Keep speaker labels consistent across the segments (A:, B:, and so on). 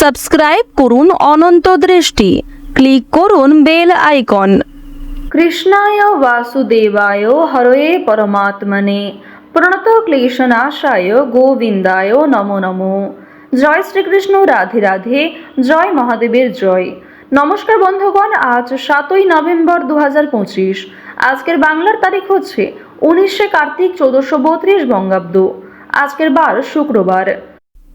A: Subscribe করুন অনন্ত দৃষ্টি। Click করুন বেল আইকন।
B: কৃষ্ণায় বাসুদেবায় হরয়ে পরমাত্মনে। প্রণত ক্লেশনাশায় গোবিন্দায় নমো নমো। জয় শ্রীকৃষ্ণ, রাধে রাধে, জয় মহাদেবের জয়। নমস্কার বন্ধুগণ, আজ সাতই নভেম্বর দু আজকের বাংলার তারিখ হচ্ছে উনিশে কার্তিক চৌদ্দশো বত্রিশ বঙ্গাব্দ। আজকের বার শুক্রবার।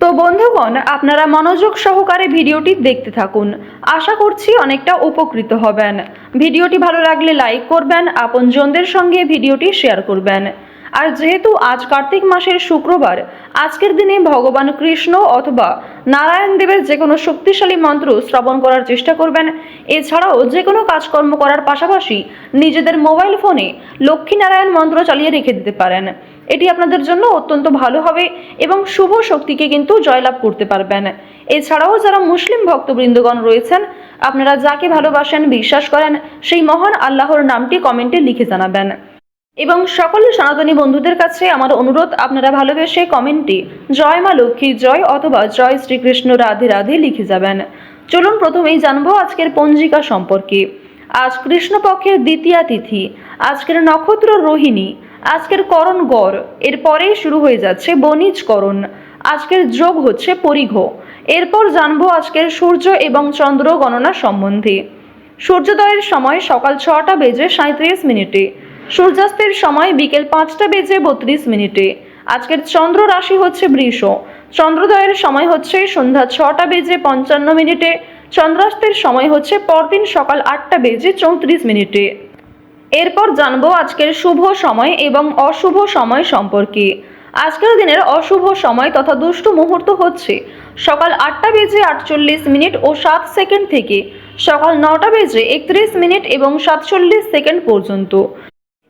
B: তো বন্ধুগণ, আপনারা মনোযোগ সহকারে ভিডিওটি দেখতে থাকুন। আশা করছি অনেকটা উপকৃত হবেন। ভিডিওটি ভালো লাগলে লাইক করবেন, আপনজনদের সঙ্গে ভিডিওটি শেয়ার করবেন। আর যেহেতু আজ কার্তিক মাসের শুক্রবার, আজকের দিনে ভগবান কৃষ্ণ অথবা নারায়ণ দেবের যে কোনো শক্তিশালী মন্ত্র শ্রবণ করার চেষ্টা করবেন। এছাড়াও যে কোনো কাজকর্ম করার পাশাপাশি নিজেদের মোবাইল ফোনে লক্ষ্মীনারায়ণ মন্ত্র চালিয়ে রেখে দিতে পারেন। এটি আপনাদের জন্য অত্যন্ত ভালো হবে এবং শুভ শক্তিকে কিন্তু জয়লাভ করতে পারবেন। এছাড়াও যারা মুসলিম ভক্তবৃন্দগণ রয়েছেন, আপনারা যাকে ভালোবাসেন বিশ্বাস করেন, সেই মহান আল্লাহর নামটি কমেন্টে লিখে জানাবেন। এবং সকল সনাতনী বন্ধুদের কাছে আমার অনুরোধ, আপনারা ভালোবেসে কমেন্টে জয় মা লক্ষ্মীর জয় অথবা জয় শ্রীকৃষ্ণ, রাধে রাধে লিখে যাবেন। চলুন প্রথমেই জানব আজকের পঞ্জিকা সম্পর্কে। আজ কৃষ্ণপক্ষের দ্বিতীয়া তিথি, আজকের নক্ষত্র রোহিণী আজকের করণ গড়, এরপরেই শুরু হয়ে যাচ্ছে বনিজ করণ। আজকের যোগ হচ্ছে পরিঘ। এরপর জানব আজকের সূর্য এবং চন্দ্র গণনা সম্বন্ধে। সূর্যোদয়ের সময় সকাল ছটা বেজে সাঁত্রিশ মিনিটে, সূর্যাস্তের সময় বিকেল পাঁচটা বেজে বত্রিশ মিনিটে। আজকের চন্দ্র রাশি হচ্ছে বৃষ। চন্দ্রোদয়ের সময় হচ্ছে সন্ধ্যা ছটা বেজে পঞ্চান্ন মিনিটে, চন্দ্রাস্তের সময় হচ্ছে পরদিন সকাল আটটা বেজে চৌত্রিশ মিনিটে। এরপর জানব আজকের শুভ সময় এবং অশুভ সময় সম্পর্কে। আজকের দিনের অশুভ সময় তথা দুষ্টু মুহূর্ত হচ্ছে সকাল আটটা বেজে আটচল্লিশ মিনিট ও সাত সেকেন্ড থেকে সকাল নটা বেজে একত্রিশ মিনিট এবং সাতচল্লিশ সেকেন্ড পর্যন্ত।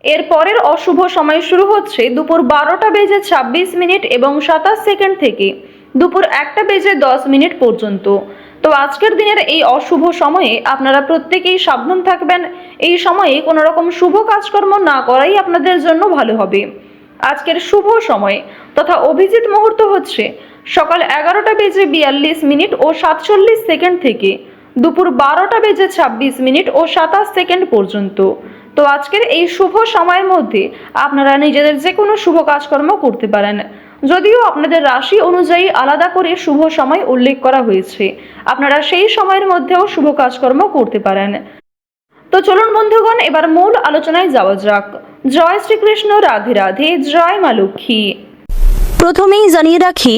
B: এর পরের অশুভ সময় শুরু হচ্ছে দুপুর বারোটা বেজে ছাব্বিশ মিনিট এবং সাতাশ সেকেন্ড থেকে দুপুর একটা বেজে দশ মিনিট পর্যন্ত। তো আজকের দিনের এই অশুভ সময়ে আপনারা প্রত্যেকেই সাবধান থাকবেন। এই সময়ে কোনো রকম শুভ কাজকর্ম না করাই আপনাদের জন্য ভালো হবে। আজকের শুভ সময় তথা অভিজিৎ মুহূর্ত হচ্ছে সকাল এগারোটা বেজে বিয়াল্লিশ মিনিট ও সাতচল্লিশ সেকেন্ড থেকে দুপুর বারোটা বেজে ছাব্বিশ মিনিট ও সাতাশ সেকেন্ড পর্যন্ত। তো আজকের এই শুভ সময়ের মধ্যে আপনারা নিজেদের যে কোনো শুভ কাজকর্ম করতে পারেন। যদিও আপনাদের রাশি অনুযায়ী আলাদা করে শুভ সময় উল্লেখ করা হয়েছে। আপনারা সেই সময়ের মধ্যেও শুভ কাজকর্ম করতে পারেন। তো চলুন বন্ধুগণ, এবার মূল আলোচনায় যাওয়া যাক। জয় শ্রীকৃষ্ণ, রাধে রাধে, জয় মা লক্ষ্মী।
A: প্রথমেই জানিয়ে রাখি,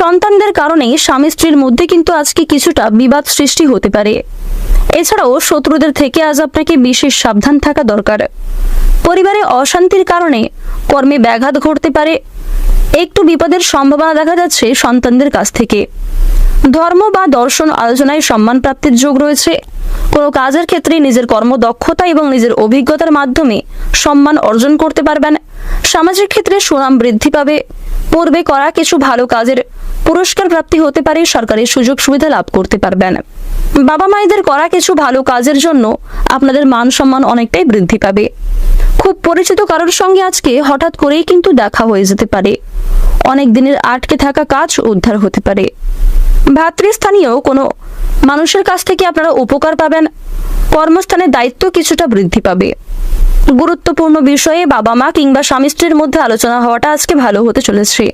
A: সন্তানদের কারণে স্বামী স্ত্রীর মধ্যে কিন্তু আজকে কিছুটা বিবাদ সৃষ্টি হতে পারে। এছাড়াও শত্রুদের থেকে আজ আপনাকে বিশেষ সাবধান থাকা দরকার। পরিবারে অশান্তির কারণে কর্মে ব্যাঘাত ঘটতে পারে একটু বিপদের সম্ভাবনা দেখা যাচ্ছে সন্তানদের কাছ থেকে। ধর্ম বা দর্শন আলোচনায় সম্মান প্রাপ্তির যোগ রয়েছে। কোনো কাজের ক্ষেত্রে নিজের কর্মদক্ষতা এবং নিজের অভিজ্ঞতার মাধ্যমে সম্মান অর্জন করতে পারবেন। সামাজিক ক্ষেত্রে সুনাম বৃদ্ধি পাবে। পূর্বে করা কিছু ভালো কাজের পুরস্কার প্রাপ্তি হতে পারে, সরকারি সুযোগ সুবিধা লাভ করতে পারবেন। বাবা মায়েদের করা কিছু ভালো কাজের জন্য আপনাদের মান সম্মান অনেকটাই বৃদ্ধি পাবে। খুব পরিচিত কারোর সঙ্গে আজকে হঠাৎ করেই কিন্তু দেখা হয়ে যেতে পারে। অনেক দিনের আটকে থাকা কাজ উদ্ধার হতে পারে। ভাতৃস্থানীয় কোনো মানুষের কাছ থেকে আপনারা উপকার পাবেন। কর্মস্থানে দায়িত্ব কিছুটা বৃদ্ধি পাবে। গুরুত্বপূর্ণ বিষয়ে বাবা মা কিংবা স্বামী স্ত্রীর মধ্যে আলোচনা হওয়াটা আজকে ভালো হতে চলেছে।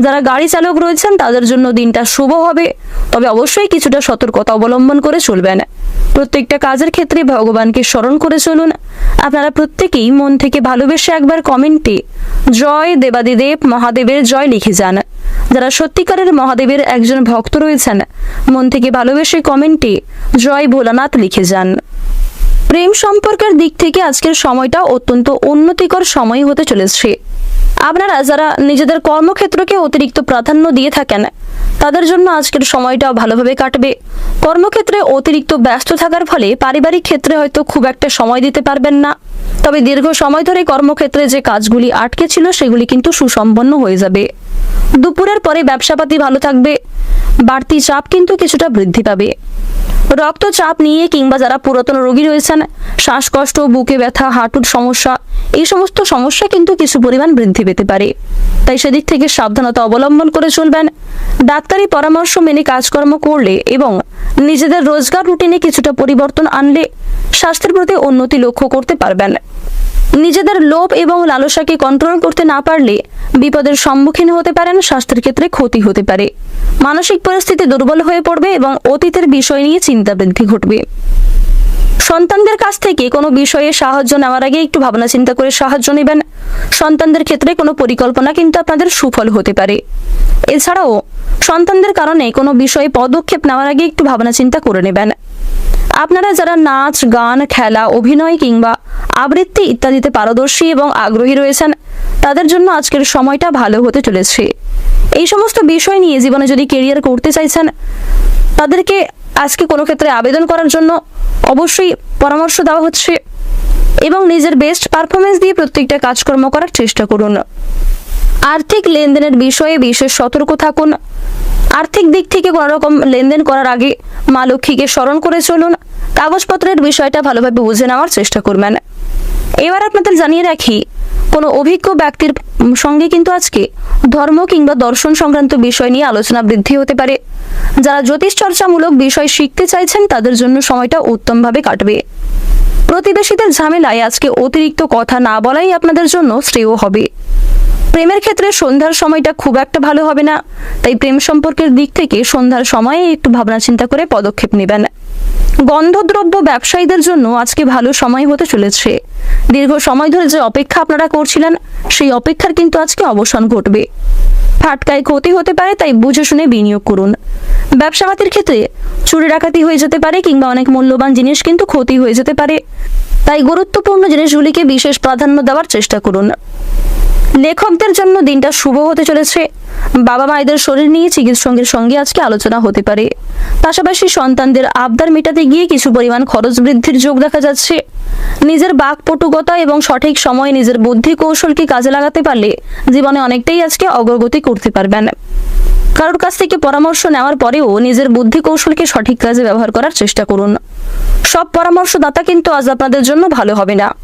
A: যারা গাড়ি চালক রয়েছেন, তাদের জন্য দিনটা শুভ হবে। তবে অবশ্যই কিছুটা সতর্কতা অবলম্বন করে চলবেন। প্রত্যেকটা কাজের ক্ষেত্রে ভগবানকে স্মরণ করে চলুন। আপনারা প্রত্যেকেই মন থেকে ভালোবেসে একবার কমেন্টে জয় দেবাদিদেব মহাদেবের জয় লিখে যান। যারা সত্যিকারের মহাদেবের একজন ভক্ত রয়েছেন, মন থেকে ভালোবেসে কমেন্টে জয় ভোলানাথ লিখে যান। প্রেম সম্পর্কের দিক থেকে আজকের সময়টা অত্যন্ত উন্নতিকর সময় হতে চলেছে। আপনারা যারা নিজেদের কর্মক্ষেত্রকে অতিরিক্ত প্রাধান্য দিয়ে থাকেন, তাদের জন্য আজকের সময়টা ভালোভাবে কাটবে। কর্মক্ষেত্রে অতিরিক্ত ব্যস্ত থাকার ফলে পারিবারিক ক্ষেত্রে হয়তো খুব একটা সময় দিতে পারবেন না। তবে দীর্ঘ সময় ধরে কর্মক্ষেত্রে যে কাজগুলি আটকে ছিল, সেগুলি কিন্তু সুসম্পন্ন হয়ে যাবে। দুপুরের পরে ব্যবসাপাতি ভালো থাকবে। বাড়তি চাপ কিন্তু কিছুটা বৃদ্ধি পাবে। রক্তচাপ নিয়ে কিংবা যারা পুরাতন রোগী রয়েছেন, শ্বাসকষ্ট, বুকে ব্যথা, হাঁটুর সমস্যা, এই সমস্ত সমস্যা কিন্তু কিছু পরিমাণ বৃদ্ধি পেতে পারে। তাই সেদিক থেকে সাবধানতা অবলম্বন করে চলবেন। ডাক্তারি পরামর্শ মেনে কাজকর্ম করলে এবং নিজেদের রোজগার রুটিনে কিছুটা পরিবর্তন আনলে স্বাস্থ্যের প্রতি উন্নতি লক্ষ্য করতে পারবেন। নিজেদের লোভ এবং লালসাকে কন্ট্রোল করতে না পারলে বিপদের সম্মুখীন হতে পারেন, স্বাস্থ্যের ক্ষেত্রে ক্ষতি হতে পারে। মানসিক পরিস্থিতি দুর্বল হয়ে পড়বে এবং অতীতের বিষয় নিয়ে চিন্তা বৃদ্ধি ঘটবে। সন্তানদের কাছ থেকে কোনো বিষয়ে সাহায্য নেওয়ার আগে একটু ভাবনা চিন্তা করে সাহায্য নেবেন। সন্তানদের ক্ষেত্রে কোনো পরিকল্পনা কিন্তু আপনাদের সুফল হতে পারে। এছাড়াও সন্তানদের কারণে কোনো বিষয়ে পদক্ষেপ নেওয়ার আগে একটু ভাবনা চিন্তা করে নেবেন। আপনারা যারা নাচ, গান, খেলা, অভিনয় কিংবা আবৃত্তি ইত্যাদিতে পারদর্শী এবং আগ্রহী রয়েছেন, তাদের জন্য আজকের সময়টা ভালো হতে চলেছে। এই সমস্ত বিষয় নিয়ে জীবনে যদি কেরিয়ার করতে চাইছেন, তাদেরকে আজকে কোনো ক্ষেত্রে আবেদন করার জন্য অবশ্যই পরামর্শ দেওয়া হচ্ছে এবং নিজের বেস্ট পারফরমেন্স দিয়ে প্রত্যেকটা কাজকর্ম করার চেষ্টা করুন। আর্থিক লেনদেনের বিষয়ে বিশেষ সতর্ক থাকুন। আর্থিক দিক থেকে কোনো রকম লেনদেন করার আগে মা লক্ষ্মীকে স্মরণ করে চলুন। কাগজপত্রের বিষয়টা ভালোভাবে বুঝে নেওয়ার চেষ্টা করবেন। এবার আপনাদের জানিয়ে রাখি, কোনো অভিজ্ঞ ব্যক্তির সঙ্গে কিন্তু আজকে ধর্ম কিংবা দর্শন সংক্রান্ত বিষয় নিয়ে আলোচনা বৃদ্ধি হতে পারে। যারা জ্যোতিষ চর্চামূলক বিষয় শিখতে চাইছেন, তাদের জন্য সময়টা উত্তমভাবে কাটবে। প্রতিবেশীদের ঝামেলায় আজকে অতিরিক্ত কথা না বলাই আপনাদের জন্য শ্রেয় হবে। প্রেমের ক্ষেত্রে সন্ধ্যার সময়টা খুব একটা ভালো হবে না। তাই প্রেম সম্পর্কের দিক থেকে সন্ধ্যার সময়ে একটু ভাবনা চিন্তা করে পদক্ষেপ নেবেন। গন্ধদ্রব্য ব্যবসায়ীদের জন্য আজকে ভালো সময় হতে চলেছে। দীর্ঘ সময় ধরে যে অপেক্ষা আপনারা করছিলেন, সেই অপেক্ষার কিন্তু আজকে অবসান ঘটবে। ফাটকায় ক্ষতি হতে পারে, তাই বুঝে শুনে বিনিয়োগ করুন। ব্যবসাপাতির ক্ষেত্রে চুরি ডাকাতি হয়ে যেতে পারে কিংবা অনেক মূল্যবান জিনিস কিন্তু ক্ষতি হয়ে যেতে পারে। তাই গুরুত্বপূর্ণ জিনিসগুলিকে বিশেষ প্রাধান্য দেওয়ার চেষ্টা করুন। লেখকদের জন্য দিনটা শুভ হতে চলেছে। বাবা মায়েদের শরীর নিয়ে চিকিৎসকের সঙ্গে আজকে আলোচনা হতে পারে। পাশাপাশি সন্তানদের আবদার মেটাতে গিয়ে কিছু পরিমাণ খরচ বৃদ্ধির যোগ দেখা যাচ্ছে। নিজের বাক পটুকতা এবং সঠিক সময়ে নিজের বুদ্ধি কৌশলকে কাজে লাগাতে পারলে জীবনে অনেকটাই আজকে অগ্রগতি করতে পারবেন। কারোর কাছ থেকে পরামর্শ নেওয়ার পরেও নিজের বুদ্ধি কৌশলকে সঠিক কাজে ব্যবহার করার চেষ্টা করুন। সব পরামর্শদাতা কিন্তু আজ আপনাদের জন্য ভালো হবে না।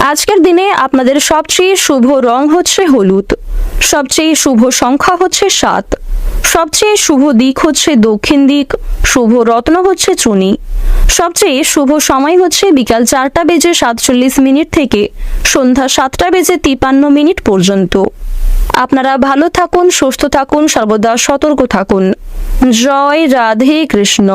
A: আজকের দিনে আপনাদের সবচেয়ে শুভ রং হচ্ছে হলুদ। সবচেয়ে শুভ সংখ্যা হচ্ছে সাত। সবচেয়ে শুভ দিক হচ্ছে দক্ষিণ দিক, শুভ রত্ন হচ্ছে চুনি। সবচেয়ে শুভ সময় হচ্ছে বিকাল চারটা বেজে সাতচল্লিশ মিনিট থেকে সন্ধ্যা সাতটা বেজে তিপান্ন মিনিট পর্যন্ত। আপনারা ভালো থাকুন, সুস্থ থাকুন, সর্বদা সতর্ক থাকুন। জয় রাধে কৃষ্ণ।